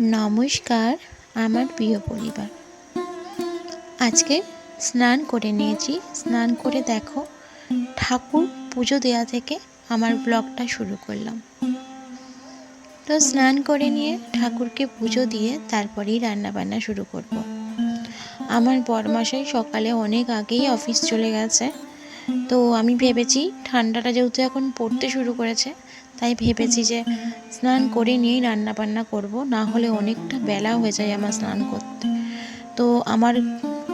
নমস্কার, আমার প্রিয় পরিবার। আজকে স্নান করে নিয়েছি। স্নান করে দেখো, ঠাকুর পুজো দেওয়া থেকে আমার ব্লগটা শুরু করলাম। তো স্নান করে নিয়ে ঠাকুরকে পুজো দিয়ে তারপরেই রান্না বান্না শুরু করব। আমার বরমাসাই সকালে অনেক আগেই অফিস চলে গেছে। তো আমি ভেবেছি ঠান্ডাটা যেহেতু এখন পড়তে শুরু করেছে তাই ভেবেছি যে স্নান করে নিয়েই রান্না বান্না করব না হলে অনেকটা বেলা হয়ে যায় আমার স্নান করতে। তো আমার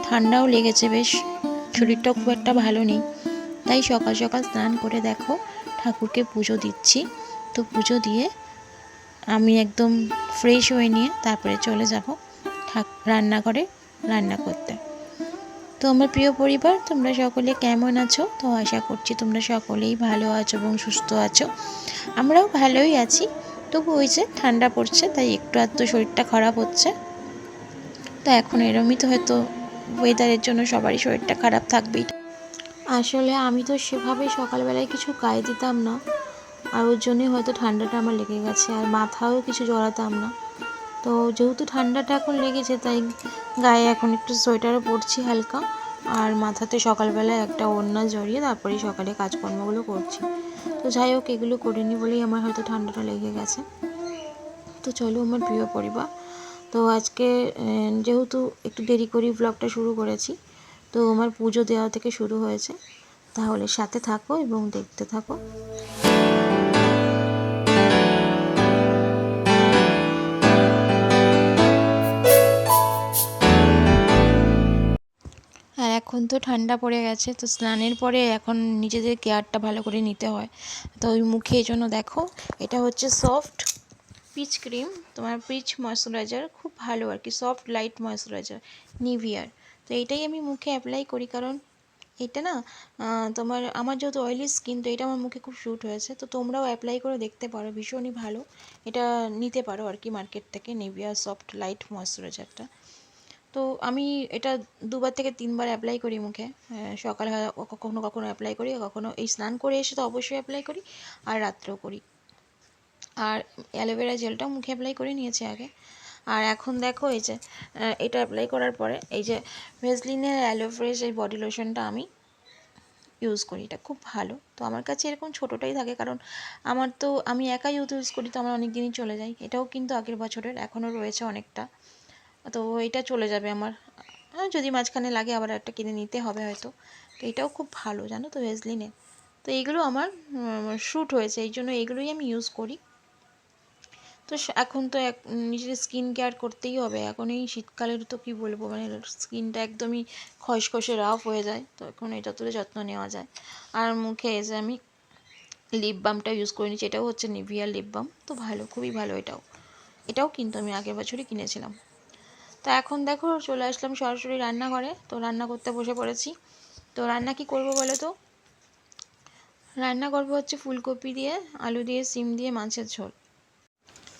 ঠান্ডাও লেগেছে বেশ শরীরটাও খুব একটা ভালো নেই। তাই সকাল সকাল স্নান করে দেখো ঠাকুরকে পুজো দিচ্ছি। তো পুজো দিয়ে আমি একদম ফ্রেশ হয়ে নিয়ে তারপরে চলে যাব ঠাক রান্নাঘরে রান্না করতে। তো আমার প্রিয় পরিবার, তোমরা সকলে কেমন আছো? তো আশা করছি তোমরা সকলেই ভালো আছো এবং সুস্থ আছো। আমরাও ভালোই আছি। তবু ওই যে ঠান্ডা পড়ছে, তাই একটু আধটু শরীরটা খারাপ হচ্ছে। তো এখন এরমই তো হয়তো ওয়েদারের জন্য সবারই শরীরটা খারাপ থাকবেই। আসলে আমি তো সেভাবে সকালবেলায় কিছু গায়ে দিতাম না। আর ওর জন্যই হয়তো ঠান্ডাটা আমার লেগে গেছে, আর মাথাও কিছু জড়াতাম না। তো যেহেতু ঠান্ডাটা এখন লেগেছে, তাই গায়ে এখন একটু সোয়েটারও পরছি হালকা। আর মাথাতে সকালবেলায় একটা ওড়না জড়িয়ে তারপরেই সকালে কাজকর্মগুলো করছি। তো যাই হোক, এগুলো করিনি বলেই আমার হয়তো ঠান্ডাটা লেগে গেছে। তো চলো আমার প্রিয় পরিবার, তো আজকে যেহেতু একটু দেরি করেই ব্লগটা শুরু করেছি, তো আমার পুজো দেওয়া থেকে শুরু হয়েছে। তাহলে সাথে থাকো এবং দেখতে থাকো। এখন তো ঠান্ডা পড়ে গেছে, তো স্নানের পরে এখন নিজেদের কেয়ারটা ভালো করে নিতে হয়। তো ওই মুখে এই জন্য দেখো, এটা হচ্ছে সফট পিচ ক্রিম, তোমার পিচ ময়শ্চারাইজার, খুব ভালো আর কি, সফট লাইট ময়শ্চারাইজার, নিভিয়ার। তো এইটাই আমি মুখে অ্যাপ্লাই করি, কারণ এটা না তোমার, আমার যেহেতু অয়েলি স্কিন তো এটা আমার মুখে খুব শ্যুট হয়েছে, তো তোমরাও অ্যাপ্লাই করে দেখতে পারো, ভীষণই ভালো। এটা নিতে পারো আর কি মার্কেট থেকে নিভিয়া সফট লাইট ময়শ্চারাইজারটা। তো আমি এটা দুবার থেকে তিনবার অ্যাপ্লাই করি মুখে। সকালে কখনো কখনো অ্যাপ্লাই করি, কখনো এই স্নান করে এসে তো অবশ্যই অ্যাপ্লাই করি, আর রাত্রেও করি। আর অ্যালোভেরা জেলটাও মুখে অ্যাপ্লাই করে নিয়েছি আগে। আর এখন দেখো এই যে এটা অ্যাপ্লাই করার পরে এই যে ভেসলিনের অ্যালোফ্রেশ এই বডি লোশনটা আমি ইউজ করি, এটা খুব ভালো। তো আমার কাছে এরকম ছোটোটাই থাকে, কারণ আমার তো, আমি একাই ইউজ করি, তো আমার অনেক দিনই চলে যায়। এটাও কিন্তু আগের বছরের, এখনও রয়েছে অনেকটা। তো এটা চলে যাবে আমার। যদি মাঝখানে লাগে আবার একটা কিনে নিতে হবে হয়তো। তো এটাও খুব ভালো, জানো তো ভেজলিনের তো এইগুলো আমার শ্যুট হয়েছে, এই জন্য এইগুলোই আমি ইউজ করি। তো এখন তো এক, নিজের স্কিন কেয়ার করতেই হবে। এখন এই শীতকালের তো কী বলব মানে স্কিনটা একদমই খসখসে রাফ হয়ে যায়। তো এখন এটা তুলে যত্ন নেওয়া যায়। আর মুখে এসে আমি লিপ বামটা ইউজ করে নিচ্ছি এটাও হচ্ছে নিভিয়া লিপ বাম তো ভালো, খুবই ভালো এটাও। এটাও কিন্তু আমি আগের বছরই কিনেছিলাম। তো এখন দেখো চলে আসলাম সরাসরি রান্নাঘরে। তো রান্না করতে বসে পড়েছি। তো রান্না কি করব বলো তো? রান্না করব হচ্ছে ফুলকপি দিয়ে, আলু দিয়ে, সিম দিয়ে, মাছের ঝোল।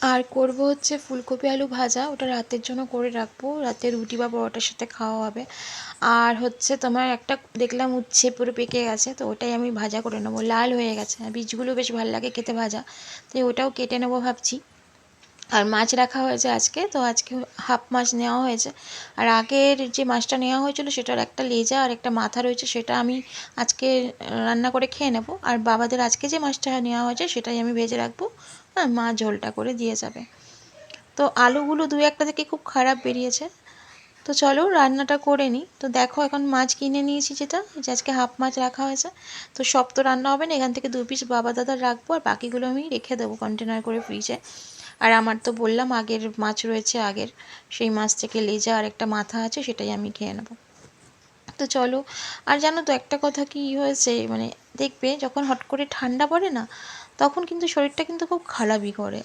আর করব হচ্ছে ফুলকপি আলু ভাজা, ওটা রাতের জন্য করে রাখব। রাতে রুটি বা পরোটার সাথে খাওয়া হবে। আর হচ্ছে তোমার একটা দেখলাম উচ্ছে পুরো পেকে গেছে, তো ওটাই আমি ভাজা করে নেব। লাল হয়ে গেছে। বীজগুলো বেশ ভালো লাগে খেতে ভাজা। তাই ওটাও কেটে নেব ভাবছি। আর মাছ রাখা হয়েছে আজকে, তো আজকে হাফ মাছ নেওয়া হয়েছে। আর আগের যে মাছটা নেওয়া হয়েছিল সেটার একটা লেজা আর একটা মাথা রয়েছে, সেটা আমি আজকে রান্না করে খেয়ে নেব। আর বাবাদের আজকে যে মাছটা নেওয়া হয়েছে সেটাই আমি ভেজে রাখব হ্যাঁ মা ঝোলটা করে দিয়ে যাবে। তো আলুগুলো দু একটা থেকে খুব খারাপ বেরিয়েছে। তো চলো রান্নাটা করে নিই। তো দেখো এখন মাছ কিনে নিয়েছি যেটা, যে আজকে হাফ মাছ রাখা হয়েছে। তো সব তো রান্না হবে না, এখান থেকে দু পিস বাবা দাদার রাখব আর বাকিগুলো আমি রেখে দেবো কন্টেনার করে ফ্রিজে আর আমার তো বললাম আগের মাছ রয়েছে আগের, সেই মাছ থেকে লেজা আর একটা মাথা আছে সেটাই আমি খেয়ে নেব। তো চলো, আর জানো তো একটা কথা কি হয়েছে মানে দেখবে যখন হট করে ঠান্ডা পড়ে না, তখন কিন্তু শরীরটা কিন্তু খুব খারাপই করে।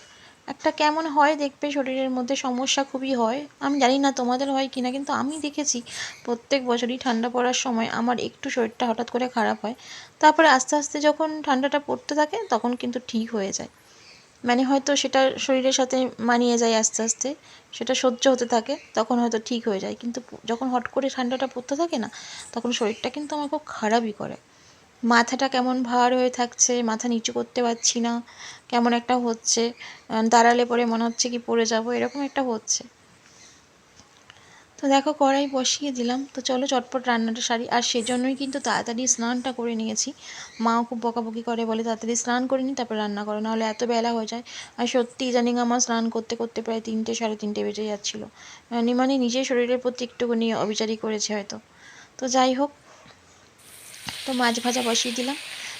একটা কেমন হয় দেখবে শরীরের মধ্যে সমস্যা খুবই হয়। আমি জানি না তোমাদের হয় কি না কিন্তু আমি দেখেছি প্রত্যেক বছরই ঠান্ডা পড়ার সময় আমার একটু শরীরটা হঠাৎ করে খারাপ হয়। তারপরে আস্তে আস্তে যখন ঠান্ডাটা পড়তে থাকে, তখন কিন্তু ঠিক হয়ে যায়। মানে হয়তো সেটা শরীরের সাথে মানিয়ে যায় আস্তে আস্তে, সেটা সহ্য হতে থাকে, তখন হয়তো ঠিক হয়ে যায়। কিন্তু যখন হট করে ঠান্ডাটা পড়তে থাকে না, তখন শরীরটা কিন্তু আমার খুব খারাপই করে। মাথাটা কেমন ভার হয়ে থাকছে, মাথা নিচু করতে পারছি না, কেমন একটা হচ্ছে। দাঁড়ালে পরে মনে হচ্ছে কি পড়ে যাব, এরকম একটা হচ্ছে। তো দেখো, কড়াই বসিয়ে দিলাম। তো চলো চটপট রান্নাটা সারি। আর সেজন্যই কিন্তু তাড়াতাড়ি স্নানটা করে নিয়েছি। মাও খুব বকাবকি করে, বলে তাড়াতাড়ি স্নান করে নিই তারপর রান্না করো, নাহলে এত বেলা হয়ে যায়। আর সত্যি জানি আমার স্নান করতে করতে প্রায় তিনটে, সাড়ে তিনটে বেজে যাচ্ছিল। মানে নিজের শরীরের প্রতি একটুখানি অবিচারই করেছে হয়তো। তো যাই হোক, তো মাছ ভাজা বসিয়ে দিলাম।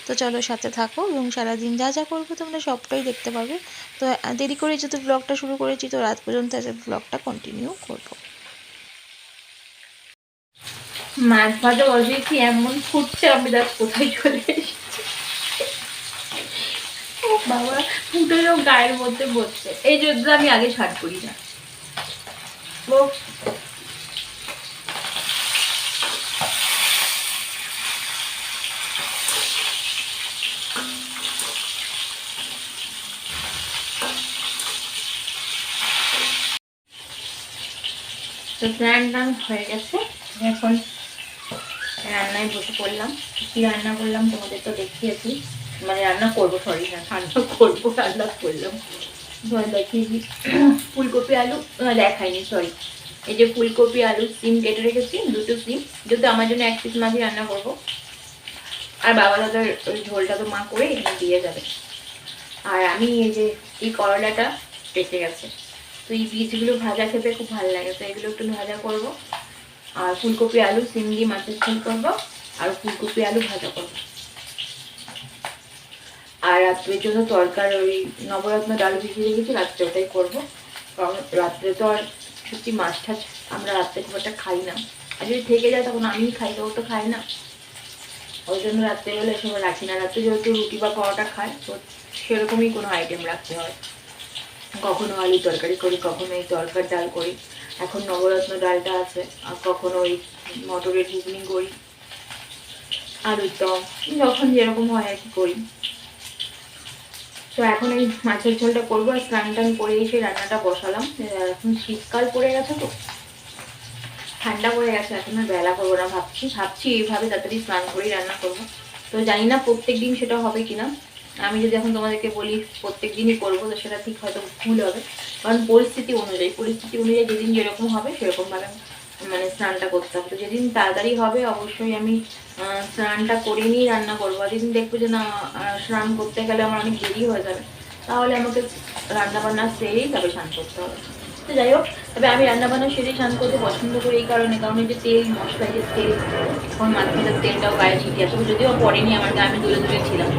তো চলো সাথে থাকো এবং সারাদিন যা যা করব তোমরা সবটাই দেখতে পাবে তো দেরি করে যেহেতু ব্লগটা শুরু করেছি, তো রাত পর্যন্ত ব্লগটা কন্টিনিউ করব। মাছ ভাজা বসিয়েছি এমন ফুটছে আমি দেখ কোথায় চলে এসেছি। ও বাবা, ফুটে যাও গায়ের মধ্যে বসছে। এই যুদ্ধ আমি আগে ছাড় করি না। ও। তো স্নান টান হয়ে গেছে। এখন রান্নায় বসে পড়লাম। কি রান্না করলাম তোমাদের তো দেখিয়েছি। মানে রান্না করব সরি না রান্না করব, রান্না করলাম। দেখিয়েছি ফুলকপি আলু দেখাইনি সরি এই যে ফুলকপি আলু, সিম কেটে রেখেছি, দুটো সিম। যেহেতু আমার জন্য এক পিস মাছই রান্না করব। আর বাবা দাদার ঝোলটা তো মা করে এখানে দিয়ে যাবে। আর আমি এই যে, এই করলাটা পেকে গেছে। তো এই বীজগুলো ভাজা খেতে খুব ভালো লাগে, তো এগুলো একটু ভাজা করব। আর ফুলকপি, আলু সিম দিয়ে মাছের ঝোল করব, আর ফুলকপি, আলু ভাজা করব। আর রাত্রের জন্য তরকার ওই নবরত্ন ডাল ভিজিয়ে রেখেছি, রাত্রে ওটাই করব। কারণ রাত্রে তো আর সত্যি মাছ টাছ আমরা রাত্রে খুব একটা খাই না। আর যদি থেকে যায় তখন আমিই খাই, তো তো খাই না। ওই জন্য রাত্রেবেলা এসব রাখি না। রাত্রে যেহেতু রুটি বা পরোটা খায়, তো সেরকমই কোনো আইটেম রাখতে হয়। কখনো আলু তরকারি করি, কখনো এই তরকার ডাল করি। এখন নবরত্ন ডালটা আছে, আর কখনো ওই মটরের ঘুগনি করি আলুর দম যখন যেরকম হয় আর কি করি। তো এখন এই মাছের ঝোলটা করব, আর স্নান টান করে এসে রান্নাটা বসালাম। এখন শীতকাল পড়ে গেছে তো। ঠান্ডা পড়ে গেছে, এখন আর বেলা করব না, ভাবছি ভাবছি এইভাবে তাড়াতাড়ি স্নান করেই রান্না করব। তো জানি না প্রত্যেক দিন সেটা হবে কিনা। আমি যদি এখন তোমাদেরকে বলি প্রত্যেক দিনই করব, তো সেটা ঠিক হয়তো ভুল হবে। কারণ পরিস্থিতি অনুযায়ী পরিস্থিতি অনুযায়ী যেদিন যেরকম হবে সেরকমভাবে মানে স্নানটা করতে হবে। তো যেদিন তাড়াতাড়ি হবে, অবশ্যই আমি স্নানটা করে নিয়েই রান্না করব। আর যেদিন দেখব যে না স্নান করতে গেলে আমার অনেক দেরি হয়ে যাবে, তাহলে আমাকে রান্না বান্না সেরেই তবে স্নান করতে হবে। তো যাই হোক, তবে আমি রান্না বান্না সেরেই স্নান করতে পছন্দ করি এই কারণে, কারণ যে তেল, মশলা যে তেল, এখন মাঝে তেলটাও গায়ে ছিটিয়ে আসে যদিও পড়েনি, আমার গায়ে আমি দূরে দূরে ছিলাম।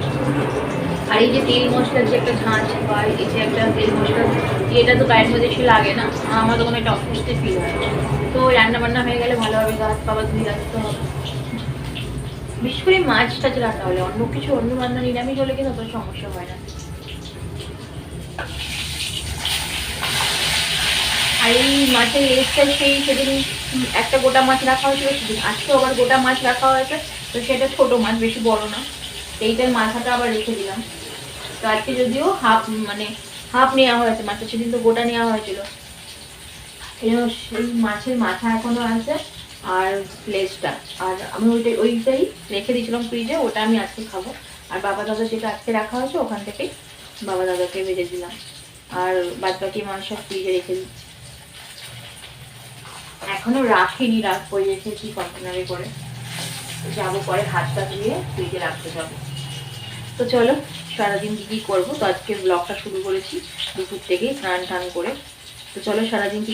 আর এই যে তেল মশলার যে একটা ঝাঁঝ বা এই যে একটা তেল মশলা এটা তো গায়ের মধ্যে এসে লাগে না। আমার তখন একটা অস্বস্তি ফিল হয়। তো রান্না বান্না হয়ে গেলে ভালোভাবে গাছ পাবা ধুয়ে রাখতে হবে বিশেষ করে মাছ টাছ রান্না হলে, অন্য কিছু, অন্য রান্না নিরামিষ হলে কিন্তু অত সমস্যা হয় না। আর এই মাছের লেজটা সেই সেদিন একটা গোটা মাছ রাখা হয়েছিল, সেদিন আজকে আবার গোটা মাছ রাখা হয়েছে, তো সেটা ছোট মাছ, বেশি বড় না। এইটার মাথাটা আবার রেখে দিলাম। তো আজকে যদিও হাফ মানে হাফ নেওয়া হয়েছে মাছটা সেদিন তো গোটা নেওয়া হয়েছিল। সেই মাছের মাথা এখনও আছে আর প্লেসটা আর আমি ওইটাই ওইটাই রেখে দিয়েছিলাম ফ্রিজে, ওটা আমি আজকে খাব। আর বাবা দাদা যেটা আজকে রাখা হয়েছে, ওখান থেকেই বাবা দাদাকে ভেজে দিলাম। আর বাদ বাকি মাছ সব ফ্রিজে রেখে দিচ্ছি। এখনও রাখিনি রাখব রেখেছি কন্টেনারে করে। যাব পরে হাতটা ধুয়ে ফ্রিজে রাখতে যাব। তো চলো, সারাদিন কি কি করব? তো আজকে ব্লগটা শুরু করেছি, দুপুর থেকে স্নান টান করে। তো চলো, সারাদিন কি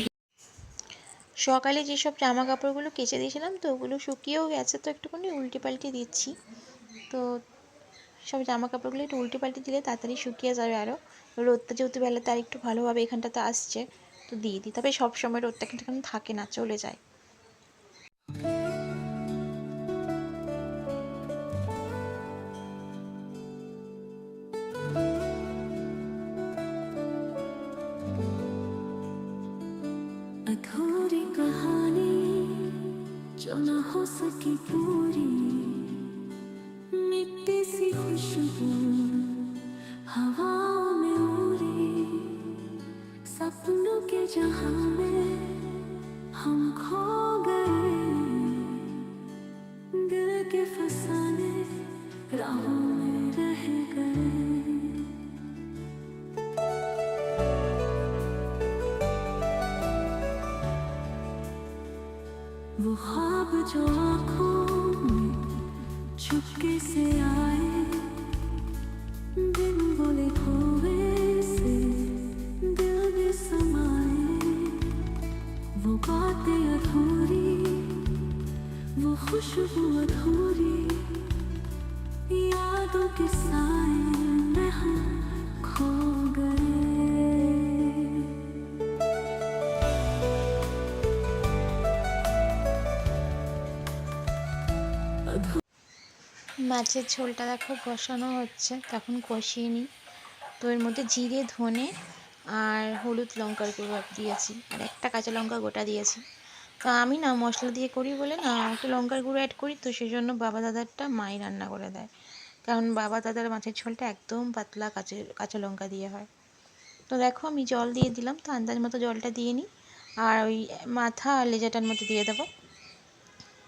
সকালে যেসব জামা কাপড়গুলো কেচে দিয়েছিলাম, তো ওগুলো শুকিয়েও গেছে, তো একটুখানি উল্টে পাল্টে দিচ্ছি। তো সব জামা কাপড়গুলো একটু উল্টে পাল্টে দিলে তাড়াতাড়ি শুকিয়ে যাবে আরও রোদটা যেহেতু বেলাতে আর একটু ভালোভাবে এখানটাতে আসছে, তো দিয়ে দিই। তবে সব সময় রোদটা কিন্তু থাকে না, চলে যায়। अधूरी कहानी जो न हो सकी पूरी मिट्टी सी खुशबू। মাছের ঝোলটা দেখো কষানো হচ্ছে, তখন কষিয়ে নিই। তো এর মধ্যে জিরে, ধনে আর হলুদ লঙ্কার গুঁড়ো দিয়েছি, আর একটা কাঁচা লঙ্কা গোটা দিয়েছি। তো আমি না মশলা দিয়ে করি বলে না একটু লঙ্কার গুঁড়ো অ্যাড করি, তো সেই জন্য বাবা দাদারটা মাই রান্না করে দেয়। কারণ বাবা দাদার মাছের ঝোলটা একদম পাতলা কাঁচা কাঁচা লঙ্কা দিয়ে হয়। তো দেখো আমি জল দিয়ে দিলাম, তো আন্দাজ মতো জলটা দিয়ে নিই, আর ওই মাথা আর লেজাটার মতো দিয়ে দেবো।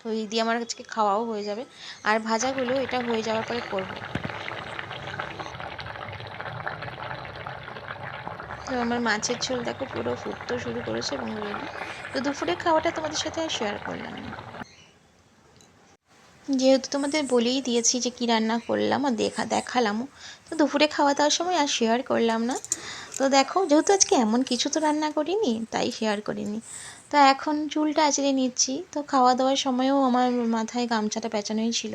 তো এই দিয়ে আমার আজকে খাওয়াও হয়ে যাবে। আর ভাজাগুলো এটা হয়ে যাওয়ার পরে করব। তো আমার মাছের ঝোল দেখো পুরো ফুটতে শুরু করেছে এবং রেডি তো দুপুরে খাওয়াটা তোমাদের সাথে আর শেয়ার করলাম না। যেহেতু তোমাদের বলেই দিয়েছি যে কি রান্না করলাম আর দেখা দেখালামও তো দুপুরে খাওয়া দাওয়ার সময় আর শেয়ার করলাম না। তো দেখো, যেহেতু আজকে এমন কিছু তো রান্না করিনি, তাই শেয়ার করিনি। তো এখন চুলটা আঁচড়ে নিচ্ছি। তো খাওয়া দাওয়ার সময়ও আমার মাথায় গামছাটা পেঁচানোই ছিল।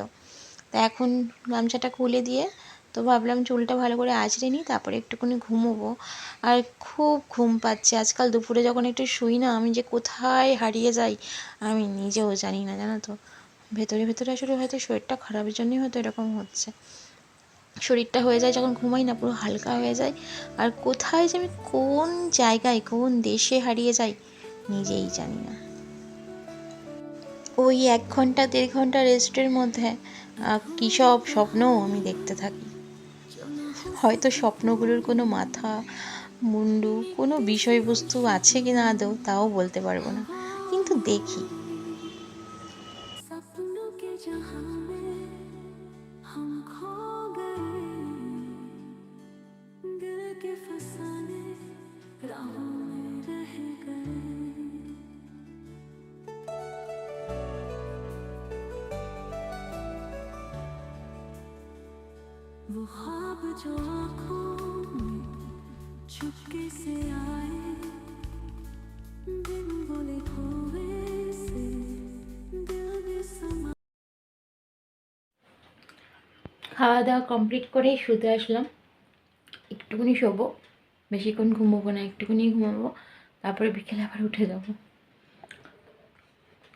তা এখন গামছাটা খুলে দিয়ে তো ভাবলাম চুলটা ভালো করে আঁচড়ে নিই, তারপরে একটুখানি ঘুমোবো। আর খুব ঘুম পাচ্ছে। আজকাল দুপুরে যখন একটু শুই না, আমি যে কোথায় হারিয়ে যাই, আমি নিজেও জানি না, জানো তো? ভেতরে ভেতরে আসলে হয়তো শরীরটা খারাপের জন্যই হয়তো এরকম হচ্ছে। শরীরটা হয়ে যায় যখন ঘুমাই না, পুরো হালকা হয়ে যায়। আর কোথায় যে আমি কোন জায়গায়, কোন দেশে হারিয়ে যাই নিজেই জানি না। ওই এক ঘণ্টা, দেড় ঘণ্টা রেস্টের মধ্যে কী সব স্বপ্নও আমি দেখতে থাকি। হয়তো স্বপ্নগুলোর কোনো মাথা, মুন্ডু, কোনো বিষয়বস্তু আছে কি না আদৌ, তাও বলতে পারব না। কিন্তু দেখি। খাওয়া দাওয়া কমপ্লিট করে শুতে আসলাম। একটুখানি শোবো, বেশিক্ষণ ঘুমোবো না, একটুখানি ঘুমাবো, তারপরে বিকেলে আবার উঠে যাব।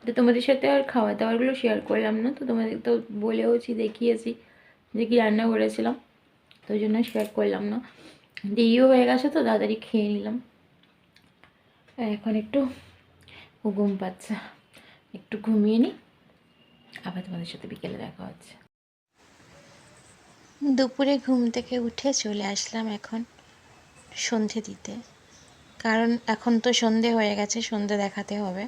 তো তোমাদের সাথে আর খাওয়া দাওয়াগুলো শেয়ার করলাম না, তো তোমাদের তো বলেওছি, দেখিয়েছি যে কি রান্না করেছিলাম, তো জন্য শেয়ার করলাম না। দেরিও হয়ে গেছে তো, তাড়াতাড়ি খেয়ে নিলাম। এখন একটু ঘুম পাচ্ছে, একটু ঘুমিয়ে নিই, আবার তোমাদের সাথে বিকেলে দেখা হচ্ছে। দুপুরে ঘুম থেকে উঠে চলে আসলাম এখন সন্ধে দিতে। কারণ এখন তো সন্ধে হয়ে গেছে, সন্ধে দেখাতে হবে।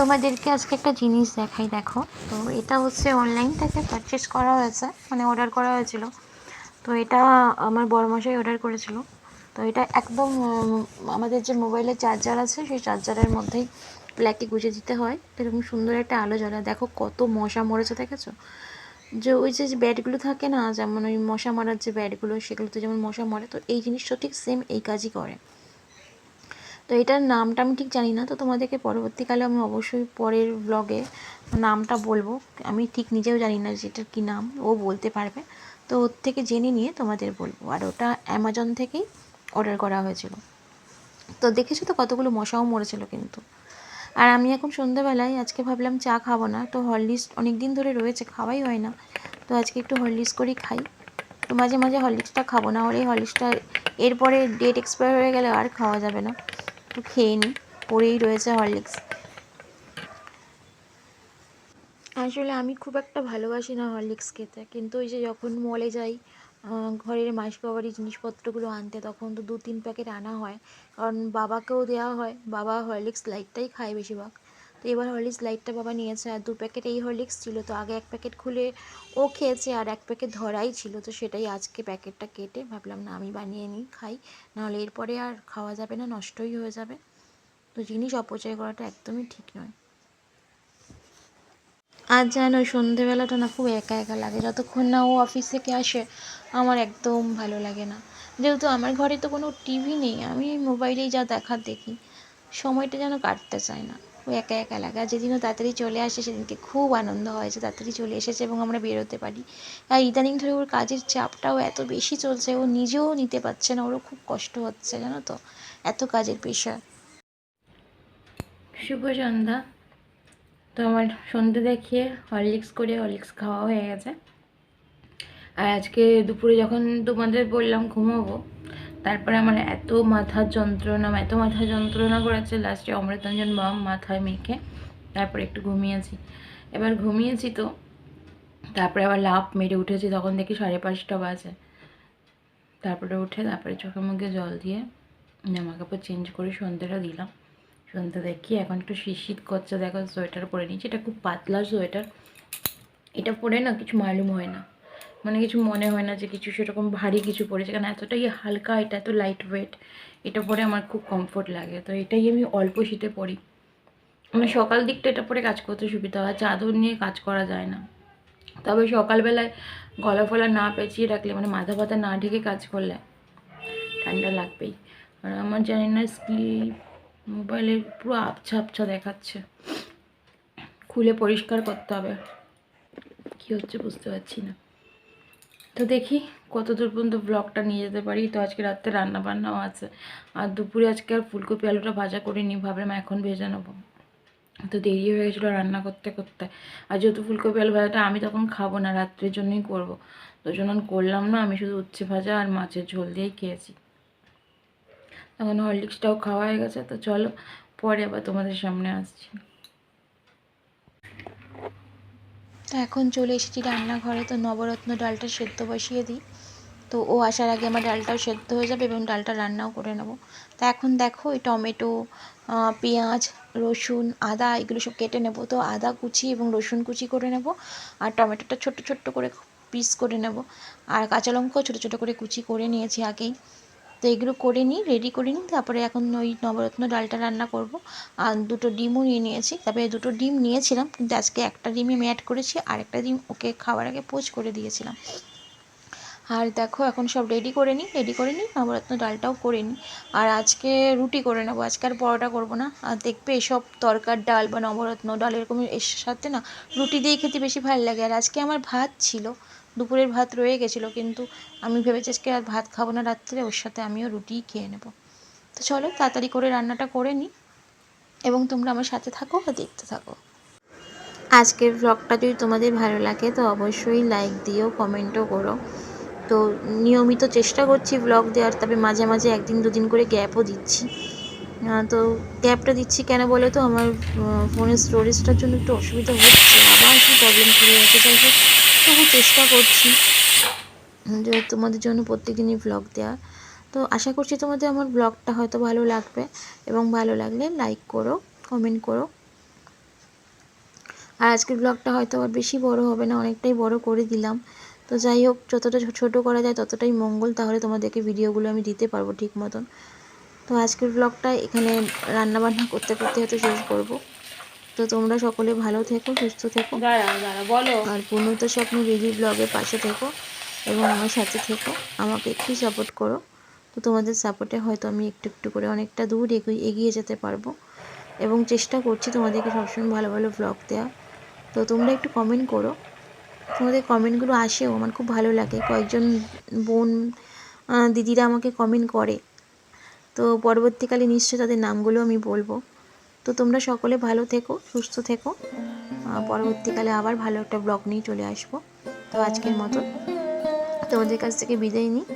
তোমাদেরকে আজকে একটা জিনিস দেখাই, দেখো। তো এটা হচ্ছে অনলাইন থেকে পারচেস করা হয়েছে মানে অর্ডার করা হয়েছিল। তো এটা আমার বড় মশাই অর্ডার করেছিল। তো এটা একদম আমাদের যে মোবাইলের চার্জার আছে, সেই চার্জারের মধ্যেই প্লাগে গুঁজে দিতে হয়। এরকম সুন্দর একটা আলো জ্বলা দেখো কত মশা মরেছে, দেখেছ? যে ওই যে ব্যাটগুলো থাকে না, যেমন ওই মশা মারার যে ব্যাটগুলো সেগুলোতে যেমন মশা মরে, তো এই জিনিসটা ঠিক সেম এই কাজই করে। তো এটার নামটা আমি ঠিক জানি না, তো তোমাদেরকে পরবর্তীকালে আমি অবশ্যই পরের ব্লগে নামটা বলব। আমি ঠিক নিজেও জানি না যে এটার কী নাম, ও বলতে পারবে। তো ওর থেকে জেনে নিয়ে তোমাদের বলব। আর ওটা অ্যামাজন থেকেই অর্ডার করা হয়েছিল। তো দেখেছ তো কতগুলো মশাও মরেছিল কিন্তু। আর আমি এখন সন্ধ্যেবেলায় আজকে ভাবলাম চা খাব না, তো হরলিক্স অনেক দিন ধরে রয়েছে, খাওয়াই হয় না। তো আজকে একটু হরলিক্স করেই খাই। তো মাঝে মাঝে হরলিক্সটা খাব না হলে হরলিক্সটা এরপরে ডেট এক্সপায়ার হয়ে গেলে আর খাওয়া যাবে না। তো খেয়ে নিই পরেই রয়েছে হরলিক্স। আসলে আমি খুব একটা ভালোবাসি না হরলিক্স খেতে, কিন্তু ওই যে যখন মলে যাই ঘরের মাস বাবারই জিনিসপত্রগুলো আনতে, তখন তো দু তিন প্যাকেট আনা হয়। কারণ বাবাকেও দেওয়া হয়, বাবা হরলিক্স লাইটটাই খায় বেশিরভাগ। তো এবার হরলিক্স লাইটটা বাবা নিয়েছে, আর দু প্যাকেট এই হরলিক্স ছিল। তো আগে এক প্যাকেট খুলে ও খেয়েছে, আর এক প্যাকেট ধরাই ছিল। তো সেটাই আজকে প্যাকেটটা কেটে ভাবলাম, না, আমি বানিয়ে নিই, খাই। নাহলে এরপরে আর খাওয়া যাবে না, নষ্টই হয়ে যাবে। তো জিনিস অপচয় করাটা একদমই ঠিক নয়। আর যেন ওই সন্ধেবেলাটা না খুব একা একা লাগে। যতক্ষণ না ও অফিস থেকে আসে, আমার একদম ভালো লাগে না। যেহেতু আমার ঘরে তো কোনো টিভি নেই, আমি মোবাইলেই যা দেখার দেখি। সময়টা যেন কাটতে চায় না। ও একা একা লাগে। যেদিনও তাড়াতাড়ি চলে আসে, সেদিনকে খুব আনন্দ হয় যে তাড়াতাড়ি চলে এসেছে এবং আমরা বেরোতে পারি। আর ইদানিং ধরে ওর কাজের চাপটাও এত বেশি চলছে, ও নিজেও নিতে পারছে না। ওরও খুব কষ্ট হচ্ছে, জানো তো? এত কাজের পেশা। শুভ সন্ধ্যা। তো আমার সন্ধে দেখিয়ে হরলিক্স করে হরলিক্স খাওয়া হয়ে গেছে। আর আজকে দুপুরে যখন তোমাদের বললাম ঘুমাবো তারপরে আমার এত মাথার যন্ত্রণা, এত মাথা যন্ত্রণা করেছে লাস্টে অমৃতাঞ্জন বাম মাথায় মেখে তারপরে একটু ঘুমিয়েছি। এবার ঘুমিয়েছি তো, তারপরে আবার লাফ মেরে উঠেছি, তখন দেখি সাড়ে পাঁচটা বাজে। তারপরে উঠে তারপরে চোখে মুখে জল দিয়ে জামা কাপড় চেঞ্জ করে সন্ধ্যেটা দিলাম। সন্ধ্যে দেখি এখন একটু শীত করছে, দেখো সোয়েটার পরে নিয়েছি, এটা খুব পাতলা সোয়েটার এটা পরে না কিছু মালুম হয় না। মানে কিছু মনে হয় না যে কিছু সেরকম ভারী কিছু পরেছে কারণ এতটাই হালকা, এটা এত লাইট ওয়েট এটা পরে আমার খুব কমফোর্ট লাগে। তো এটাই আমি অল্প শীতে পরি মানে সকাল দিকটা এটা পরে কাজ করতে সুবিধা হয়, চাদর নিয়ে কাজ করা যায় না। তবে সকালবেলায় গলা ফলা না পেঁচিয়ে রাখলে মানে মাথা ফাথা না ঢেকে কাজ করলে ঠান্ডা লাগবেই। আর আমার জানি না স্ক্রিন মোবাইলে পুরো আবছা আবছা দেখাচ্ছে। খুলে পরিষ্কার করতে হবে। কী হচ্ছে বুঝতে পারছি না। তো দেখি কত দূর পর্যন্ত ব্লগটা নিয়ে যেতে পারি। তো আজকে রাত্রে রান্না বান্নাও আছে। আর দুপুরে আজকে আর ফুলকপি আলুটা ভাজা করে নিই ভাবলাম এখন ভেজে নেব। তো দেরি হয়ে গেছিল রান্না করতে করতে। আর যেহেতু ফুলকপি আলু ভাজাটা আমি তখন খাব না, রাত্রের জন্যই করব। তো জন্য করলাম না, আমি শুধু উচ্ছে ভাজা আর মাছের ঝোল দিয়েই খেয়েছি। তখন হরলিক্সটাও খাওয়া হয়ে গেছে, তো চলো পরে আবার তোমাদের সামনে আসছি। তো এখন চলে এসেছি রান্নাঘরে। তো নবরত্ন ডালটা সেদ্ধ বসিয়ে দিই। তো ও আসার আগে আমার ডালটাও সেদ্ধ হয়ে যাবে এবং ডালটা রান্নাও করে নেব। তো এখন দেখো এই টমেটো পেঁয়াজ, রসুন, আদা এগুলো সব কেটে নেব। তো আদা কুচি এবং রসুন কুচি করে নেব আর টমেটোটা ছোট্ট ছোট্ট করে পিস করে নেব। আর কাঁচা লঙ্কাও ছোটো ছোটো করে কুচি করে নিয়েছি আগেই। তো এগুলো করে নিই রেডি করে নিই, তারপরে এখন ওই নবরত্ন ডালটা রান্না করব। আর দুটো ডিমও নিয়ে নিয়েছি তারপরে দুটো ডিম নিয়েছিলাম, কিন্তু আজকে একটা ডিমই আমি অ্যাড করেছি, আর একটা ডিম ওকে খাওয়ার আগে পোচ করে দিয়েছিলাম। আর দেখো, এখন সব রেডি করে নিই রেডি করে নিই, নবরত্ন ডালটাও করে নিই। আর আজকে রুটি করে নেব, আজকে আর পরোটা করব না। আর দেখবে এসব তরকার ডাল বা নবরত্ন ডাল এরকম এর সাথে না, রুটি দিয়েই খেতে বেশি ভালো লাগে। আর আজকে আমার ভাত ছিল দুপুরের ভাত রয়ে গেছিল, কিন্তু আমি ভেবেছি আজকে আর ভাত খাব না রাত্রে, ওর সাথে আমিও রুটিই খেয়ে নেব। তো চলো, তাড়াতাড়ি করে রান্নাটা করে নিই, এবং তোমরা আমার সাথে থাকো আর দেখতে থাকো। আজকের ব্লগটা যদি তোমাদের ভালো লাগে, তো অবশ্যই লাইক দিও কমেন্টও করো। তো নিয়মিত চেষ্টা করছি ব্লগ দেওয়ার, তবে মাঝে মাঝে একদিন দুদিন করে গ্যাপও দিচ্ছি। তো গ্যাপটা দিচ্ছি কেন বলো তো? আমার ফোনের স্টোরেজটার জন্য একটু অসুবিধা হচ্ছে, আবার কি প্রবলেম শুরু হয়েছে? যাই হোক। তবু চেষ্টা করছি। যে তোমাদের জন্য প্রত্যেকদিনই ব্লগ দেওয়ার তো আশা করছি তোমাদের আমার ব্লগটা হয়তো ভালো লাগবে এবং ভালো লাগলে লাইক করো কমেন্ট করো। আর আজকের ব্লগটা হয়তো আবার বেশি বড় হবে না, অনেকটাই বড় করে দিলাম। তো যাই হোক, যতটা ছোট করা যায় ততটাই মঙ্গল, তাহলে তোমাদেরকে ভিডিওগুলো আমি দিতে পারব ঠিক মতন। তো আজকের ব্লগটা এখানে রান্নাবান্না করতে করতে হয়তো শেষ করব। তো তোমরা সকলে ভালো থেকো সুস্থ থেকো। বলো। আর পূর্ণত স্বপ্ন বেবি ব্লগের পাশে থেকো এবং আমার সাথে থেকো আমাকে একটু সাপোর্ট করো। তো তোমাদের সাপোর্টে হয়তো আমি একটু একটু করে অনেকটা দূর এগিয়ে এগিয়ে যেতে পারব এবং চেষ্টা করছি তোমাদেরকে সবসময় ভালো ভালো ব্লগ দেওয়া তো তোমরা একটু কমেন্ট করো। তোমাদের কমেন্টগুলো আসেও আমার খুব ভালো লাগে। কয়েকজন বোন দিদিরা আমাকে কমেন্ট করে। তো পরবর্তীকালে নিশ্চয়ই তাদের নামগুলো আমি বলব। তো তোমরা সকলে ভালো থেকো, সুস্থ থেকো। পরবর্তীকালে আবার ভালো একটা ব্লগ নিয়ে চলে আসব। তো আজকের মতন তোমাদের কাছ থেকে বিদায় নিই।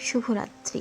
শুভরাত্রি।